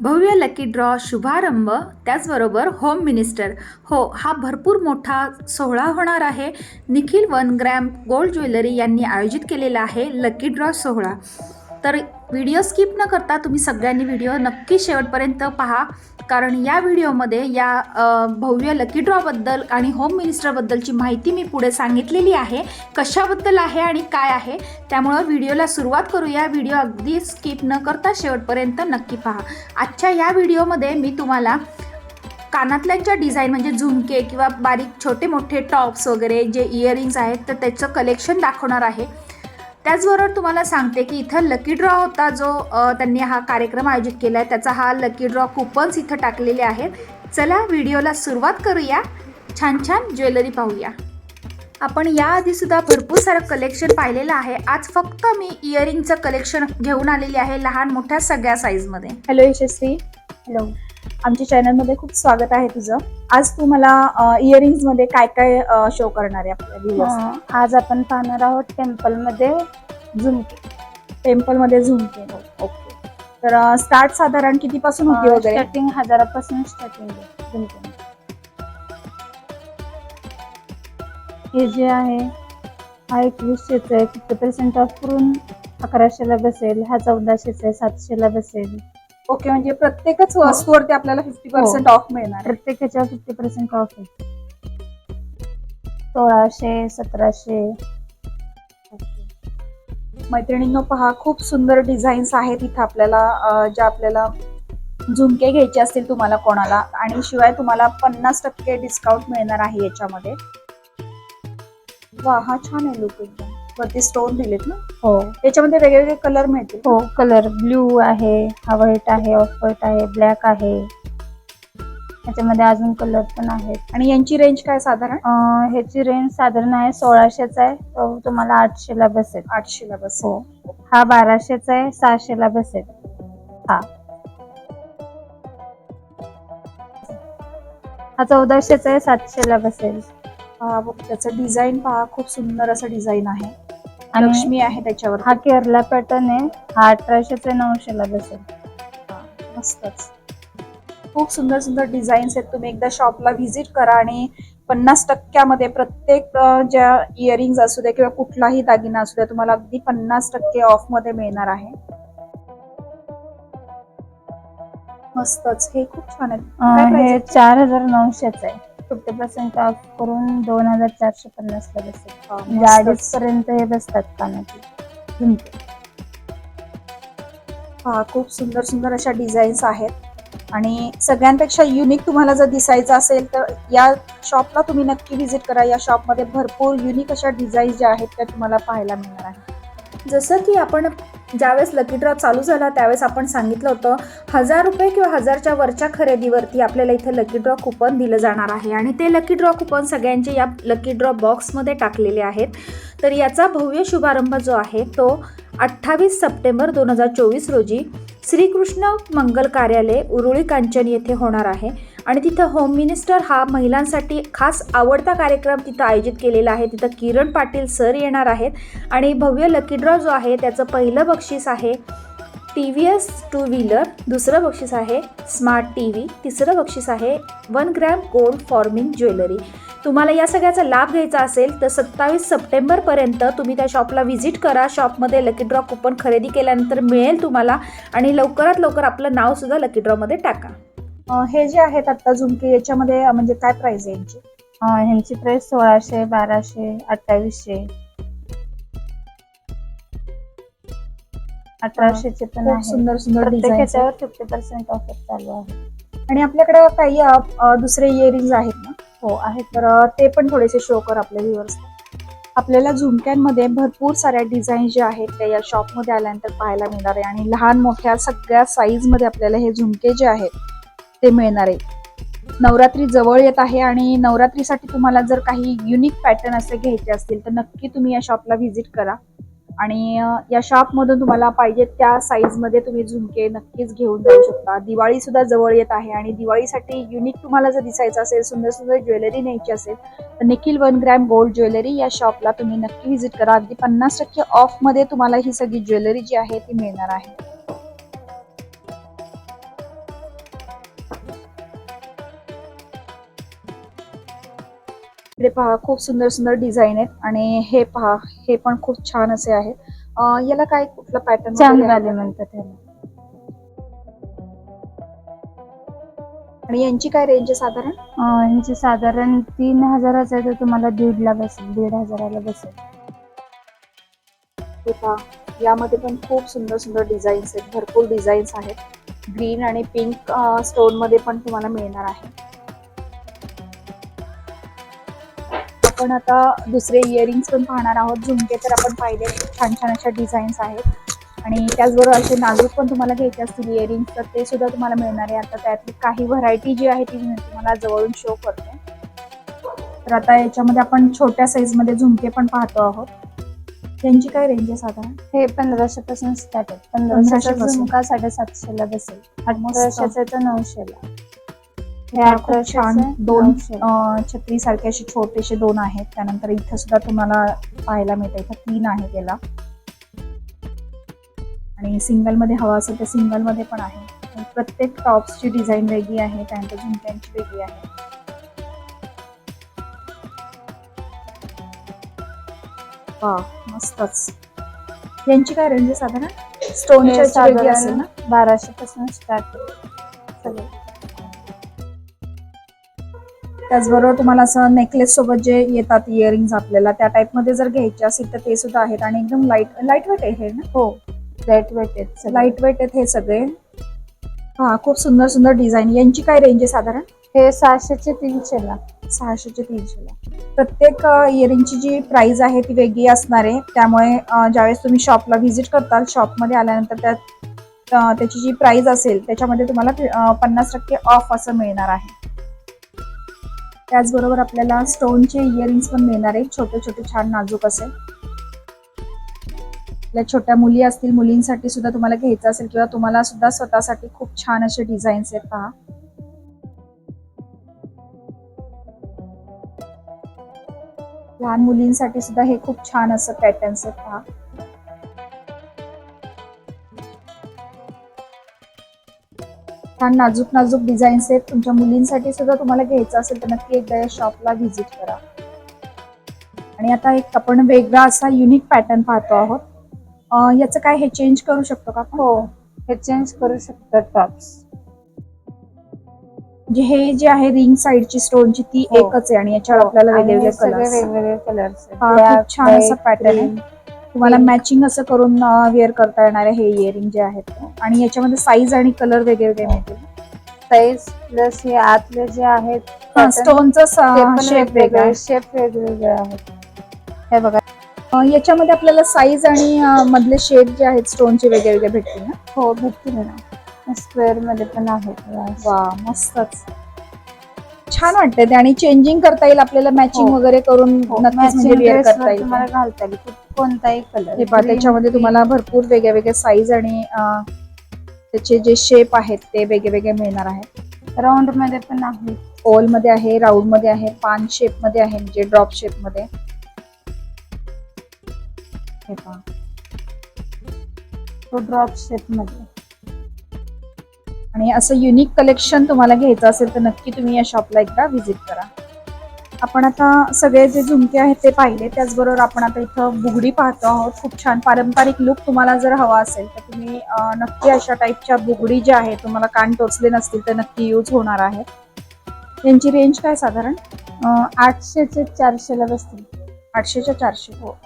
भव्य lucky draw शुभारंभ त्याचबरोबर होम मिनिस्टर हो हा भरपूर मोठा सोहळा होणार आहे. Nikhil one gram gold jewellery यांनी आयोजित केलेला आहे लकी ड्रॉ सोहळा. तर व्हिडिओ स्किप न करता तुम्ही सगळ्यांनी व्हिडिओ नक्की शेवटपर्यंत पहा. कारण या व्हिडिओमध्ये या भव्य लकी ड्रॉबद्दल आणि होम मिनिस्टरबद्दलची माहिती मी पुढे सांगितलेली आहे. कशाबद्दल आहे आणि काय आहे त्यामुळं व्हिडिओला सुरुवात करूया. व्हिडिओ अगदी स्किप न करता शेवटपर्यंत नक्की पहा. आजच्या या व्हिडिओमध्ये मी तुम्हाला कानातल्यांच्या डिझाईन म्हणजे झुमके किंवा बारीक छोटे मोठे टॉप्स वगैरे जे इयरिंग्स आहेत तर त्याचं कलेक्शन दाखवणार आहे. त्याचबरोबर तुम्हाला सांगते की इथं लकी ड्रॉ होता जो त्यांनी हा कार्यक्रम आयोजित केला आहे त्याचा हा लकी ड्रॉ कुपन्स इथं टाकलेले आहेत. चला व्हिडिओला सुरुवात करूया. छान छान ज्वेलरी पाहूया. आपण याआधी सुद्धा भरपूर सारं कलेक्शन पाहिलेलं आहे. आज फक्त मी इयरिंगचं कलेक्शन घेऊन आलेली आहे लहान मोठ्या सगळ्या साईजमध्ये हॅलो यशस्वी. हॅलो आमच्या चॅनलमध्ये खूप स्वागत आहे तुझं. आज तू मला इयरिंग्समध्ये काय काय शो करणार आहे आपल्या viewers? आज आपण पाहणार आहोत टेम्पलमध्ये झुमके. टेम्पलमध्ये झुमके. ओके. तर स्टार्ट साधारण किती पासून होती वगैरे? स्टार्टिंग हजारापासून स्टार्टिंग झुमके. हे जे आहे हा एकवीसशेचा आहे. फिफ्टी पर्सेंट ऑफ करून अकराशेला बसेल. हा चौदाशेचा आहे. सातशेला बसेल. ओके म्हणजे प्रत्येकच वस्तूवरती आपल्याला फिफ्टी पर्सेंट ऑफ मिळणार. आहे. प्रत्येकाच्या फिफ्टी पर्सेंट ऑफ आहे. सोळाशे सतराशे. मैत्रिणींनो पहा खूप सुंदर डिझाईन्स आहेत इथं आपल्याला ज्या आपल्याला झुमके घ्यायचे असतील तुम्हाला कोणाला आणि शिवाय तुम्हाला पन्नास टक्के डिस्काउंट मिळणार आहे याच्यामध्ये. वा हा छान आहे लुक एकदम. वरती स्टोन दिलेत ना? हो. याच्यामध्ये वेगवेगळे कलर मिळतील हो कलर ब्ल्यू आहे हा व्हाईट आहे ऑफ व्हाईट आहे ब्लॅक आहे. त्याच्यामध्ये अजून कलर पण आहेत. आणि यांची रेंज काय साधारण? ह्याची रेंज साधारण आहे सोळाशेचा आहे तो तुम्हाला आठशेला बसेल. आठशेला बस हो. हा बाराशेचा आहे सहाशेला बसेल. हा. हा चौदाशेचा आहे सातशेला बसेल. पहा बघ, त्याचं डिझाईन पहा खूप सुंदर असं डिझाईन आहे. आणि लक्ष्मी आहे त्याच्यावर हा केरला पॅटर्न आहे. हा अठराशेचा आहे नऊशेला बसेल. मस्तच. खूप सुंदर सुंदर डिझाईन्स आहेत. तुम्ही एकदा शॉपला व्हिजिट करा आणि पन्नास टक्क्यामध्ये प्रत्येक अं, ज्या इयरिंग्स असू द्या किंवा कुठलाही दागिना असू द्या तुम्हाला अगदी पन्नास टक्के ऑफमध्ये मिळणार आहे. मस्तच. हे खूप छान आहेत. काय अं, price हे आहे? चार हजार नऊशेचं आहे. फिफ्टी पर्सेंट ऑफ करून दोन हजार चारशे पन्नासला बसेल म्हणजे. अडीच पर्यंत हे बसतात कानाची झुमके हा खूप सुंदर सुंदर अशा डिझाईन्स आहेत. आणि सगळ्यांपेक्षा युनिक तुम्हाला जर दिसायचं असेल तर या शॉपला तुम्ही नक्की व्हिजिट करा. या शॉपमध्ये भरपूर युनिक अशा डिझाईन्स ज्या आहेत त्या तुम्हाला पाहायला मिळणार आहे जसं की आपण ज्यावेळेस लकी ड्रॉ चालू झाला त्यावेळेस आपण सांगितलं होतं हजार रुपये किंवा हजारच्या वरच्या खरेदीवरती आपल्याला इथे लकी ड्रॉ कुपन दिलं जाणार आहे. आणि ते लकी ड्रॉ कुपन सगळ्यांचे या लकी ड्रॉ बॉक्समध्ये टाकलेले आहेत. तर याचा भव्य शुभारंभ जो आहे तो अठ्ठावीस सप्टेंबर दोन हजार चोवीस रोजी श्रीकृष्ण मंगल कार्यालय उरुळी कांचन येथे होणार आहे. आणि तिथं होम मिनिस्टर हा महिलांसाठी खास आवडता कार्यक्रम तिथं आयोजित केलेला आहे. तिथं किरण पाटील सर येणार आहेत आणि भव्य लकी ड्रॉ जो आहे त्याचं पहिलं बक्षीस आहे T V S two wheeler दुसरं बक्षीस आहे स्मार्ट टी व्ही तिसरं बक्षीस आहे one gram gold forming jewellery तुम्हाला या सगळ्याचा लाभ घ्यायचा असेल तर सत्तावीस सप्टेंबरपर्यंत तुम्ही त्या शॉपला व्हिजिट करा. शॉपमध्ये लकी ड्रॉ कुपन खरेदी केल्यानंतर मिळेल तुम्हाला आणि लवकरात लवकर आपलं नावसुद्धा लकी ड्रॉमध्ये टाका. हे जे आहेत आता झुमके याच्यामध्ये म्हणजे काय प्राइस आहे यांची? ह्यांची प्राइस सोळाशे बाराशे अठ्ठावीसशे. अठराशेचे पण खूप आहे सुंदर सुंदर प्रत्येक ह्याच्यावर फिफ्टी पर्सेंट ऑफर चालू आहे. आणि आपल्याकडे काही अं, अं, दुसरे इयरिंग्स आहेत ना? हो आहेत. तर अं, ते पण थोडेसे शो कर आपल्या व्ह्युअर्स आपल्याला झुमक्यांमध्ये भरपूर साऱ्या डिझाईन ज्या आहेत त्या या शॉपमध्ये आल्यानंतर पाहायला मिळणार आहे. आणि लहान मोठ्या सगळ्या साईजमध्ये आपल्याला हे झुमके जे आहेत ते मिळणार आहे. नवरात्री जवळ येत आहे आणि नवरात्रीसाठी तुम्हाला जर काही युनिक पॅटर्न असे घ्यायचे असतील तर नक्की तुम्ही या शॉपला व्हिजिट करा. आणि या शॉपमधून तुम्हाला पाहिजे त्या साईजमध्ये तुम्ही झुमके नक्कीच घेऊन जाऊ शकता. दिवाळी सुद्धा जवळ येत आहे आणि दिवाळीसाठी युनिक तुम्हाला जर दिसायचं असेल सुंदर सुंदर ज्वेलरी न्यायची असेल तर Nikhil one gram gold jewellery या शॉपला तुम्ही नक्की व्हिजिट करा. अगदी पन्नास टक्के ऑफमध्ये तुम्हाला ही सगळी ज्वेलरी जी आहे ती मिळणार आहे. इकडे पहा खूप सुंदर सुंदर डिझाईन आहेत आणि हे पहा हे पण खूप छान असे आहे. याला काय कुठलं पॅटर्न चांगले म्हणतात त्याला. आणि यांची काय रेंज आहे साधारण? अं, ह्याचे साधारण तीन हजाराचं आहे तर तुम्हाला दीडला बसेल दीड हजाराला बसेल. हे पहा यामध्ये पण खूप सुंदर सुंदर डिझाईन्स आहेत भरपूर डिझाईन्स आहेत. ग्रीन आणि पिंक स्टोनमध्ये पण तुम्हाला मिळणार आहे. आपण आता दुसरे इयरिंग्स पण पाहणार आहोत. झुमके तर आपण पाहिले. छान छान अशा डिझाईन्स आहेत. आणि त्याचबरोबर असे नाजूक पण तुम्हाला घ्यायचे असतील इयरिंग्स तर ते सुद्धा तुम्हाला मिळणार आहे. आता त्यातली काही व्हरायटी जी आहे ती मी तुम्हाला जवळून शो करते. तर आता याच्यामध्ये आपण छोट्या साईजमध्ये झुमके पण पाहतो आहोत. त्यांची काय रेंज आहे साधारण? हे पंधराशे पासून स्टार्ट आहे. पंधराशे. झुमका साडेसातशे ला बसेल. अठराशेचं तर नऊशेला. हे अठराशेचं छान दोन. छत्री सारखे असे छोटेसे दोन आहेत. त्यानंतर इथं सुद्धा तुम्हाला पाहायला मिळतं. इथं तीन आहे त्याला आणि सिंगलमध्ये हवा असेल तर सिंगलमध्ये पण आहे. प्रत्येक टॉप्सची डिझाईन वेगळी आहे. त्यानंतर झुमक्यांची वेगळी आहे. वा मस्तच. यांची काय रेंज साधारण? हे स्टोनची वेगळी असेल ना? बाराशे पासून स्टार्ट त्याचबरोबर तुम्हाला असं नेकलेस सोबत जे येतात इयरिंग्स आपल्याला त्या टाइपमध्ये जर घ्यायचे असेल तर ते सुद्धा आहेत. आणि एकदम लाइट लाइट वेट आहे हे ना? हो लाइट वेट आहेत. लाइट वेट आहेत हे सगळे. हा खूप सुंदर सुंदर डिझाईन यांची काय रेंज आहे साधारण? हे सहाशेचे तीनशेला सहाशेचे तीनशेला प्रत्येक इयरिंगची जी प्राइस आहे ती वेगळी असणार आहे. त्यामुळे ज्यावेळेस तुम्ही शॉपला व्हिजिट करताल शॉपमध्ये आल्यानंतर त्यात त्याची जी प्राइस असेल त्याच्यामध्ये तुम्हाला पन्नास टक्के ऑफ असं मिळणार आहे. त्याचबरोबर आपल्याला स्टोनचे इयरिंग्स पण मिळणार आहेत. छोटे छोटे छान नाजूक असे. आपल्या छोट्या मुली असतील मुलींसाठी सुद्धा तुम्हाला घ्यायचं असेल किंवा तुम्हाला सुद्धा स्वतःसाठी खूप छान असे डिझाईन्स आहेत पहा. लहान मुलींसाठी सुद्धा हे खूप छान असं पॅटर्न्स आहेत पहा. छान नाजूक नाजूक डिझाईन्स आहेत. तुमच्या मुलींसाठी सुद्धा तुम्हाला घ्यायचं असेल तर नक्की एकदा या शॉपला व्हिजिट करा. आणि आता एक आपण वेगळा असा युनिक पॅटर्न पाहतो आहोत. याचं काय हे चेंज करू शकतो का हो हे चेंज करू शकतात टॉप्स म्हणजे हे जे आहे रिंग साइडची स्टोनची ती हो. एकच आहे आणि याच्यावर आपल्याला वेगवेगळे कलर्स वेगवेगळे कलर्स हा, खूप छान असं pattern आहे. तुम्हाला. मॅचिंग असं करून वेअर करता येणार आहे हे इयरिंग जे आहेत. आणि याच्यामध्ये साईज आणि कलर वेगळे वेगळे मिळतील. साईज प्लस हे आतले जे आहेत स्टोनचा शेप वेगळा. वेगवेगळे शेप वेगवेगळे आहेत. हे बघा. याच्यामध्ये आपल्याला साईज आणि मधले शेप जे आहेत स्टोनचे वेगळे वेगळे भेटतील ना? हो भेटतील ना. स्क्वेअरमध्ये पण आहेत. वा मस्तच. छान वाटतंय ते आणि चेंजिंग करता येईल आपल्याला मॅचिंग हो. वगैरे करून नक्कीच म्हणजे मॅचिंग वेअर ड्रेसवर करता येईल. तुम्हाला घालता येईल. कोणताही कलर हे पहा त्याच्यामध्ये तुम्हाला भरपूर वेगळे वेगळे साईज आणि त्याचे जे शेप आहेत ते वेगळे वेगळे मिळणार आहेत. राऊंडमध्ये पण आहे. ओलमध्ये आहे राऊंडमध्ये आहे पान शेपमध्ये आहे म्हणजे ड्रॉप शेपमध्ये. हे पहा. तो ड्रॉप शेपमध्ये. आणि असं युनिक कलेक्शन तुम्हाला घ्यायचं असेल तर नक्की तुम्ही या शॉपला एकदा व्हिजिट करा. आपण आता सगळे जे झुमके आहेत ते पाहिले त्याचबरोबर आपण आता इथं बुगडी पाहतो आहोत. खूप छान पारंपरिक लुक तुम्हाला जर हवा असेल तर तुम्ही नक्की अशा टाईपच्या बुगडी ज्या आहेत तुम्हाला कान टोचले नसतील तर नक्की यूज होणार आहे. यांची रेंज काय साधारण? आठशेचे चारशेला बसतील. आठशेच्या चारशे हो.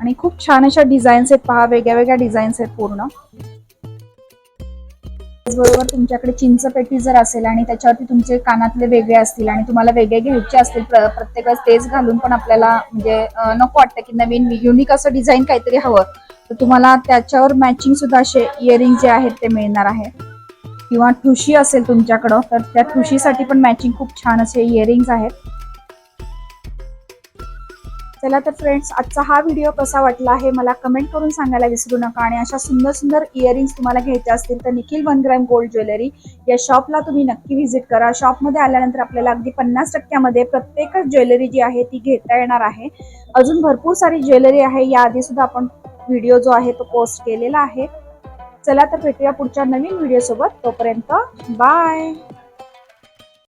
आणि खूप छान अशा डिझाईन्स आहेत पहा वेगळ्या वेगळ्या डिझाईन्स आहेत पूर्ण. त्याचबरोबर तुमच्याकडे चिंच पेटी जर असेल आणि त्याच्यावरती तुमचे कानातले वेगळे असतील आणि तुम्हाला वेगळे घ्यायचे असतील प्र- प्रत्येक तेच घालून पण आपल्याला म्हणजे नको वाटतं की नवीन युनिक असं डिझाईन काहीतरी हवं. तर तुम्हाला त्याच्यावर मॅचिंग सुद्धा असे इयरिंग जे आहेत ते मिळणार आहे. किंवा ठुशी असेल तुमच्याकडं तर त्या ठुशीसाठी पण मॅचिंग खूप छान असे इयरिंग्स आहेत. चला तर फ्रेंड्स आजचा हा व्हिडिओ कसा वाटला आहे मला कमेंट करून सांगायला विसरू नका आणि अशा सुंदर सुंदर इयरिंग्स तुम्हाला घ्यायच्या असतील तर Nikhil one gram gold jewellery या शॉपला तुम्ही नक्की व्हिजिट करा. शॉपमध्ये आल्यानंतर आपल्याला अगदी पन्नास टक्क्यामध्ये प्रत्येकच ज्वेलरी जी आहे ती घेता येणार आहे. अजून भरपूर सारी ज्वेलरी आहे. याआधी सुद्धा आपण व्हिडिओ जो आहे तो पोस्ट केलेला आहे. चला तर भेटूया पुढच्या नवीन व्हिडिओ सोबत. तोपर्यंत बाय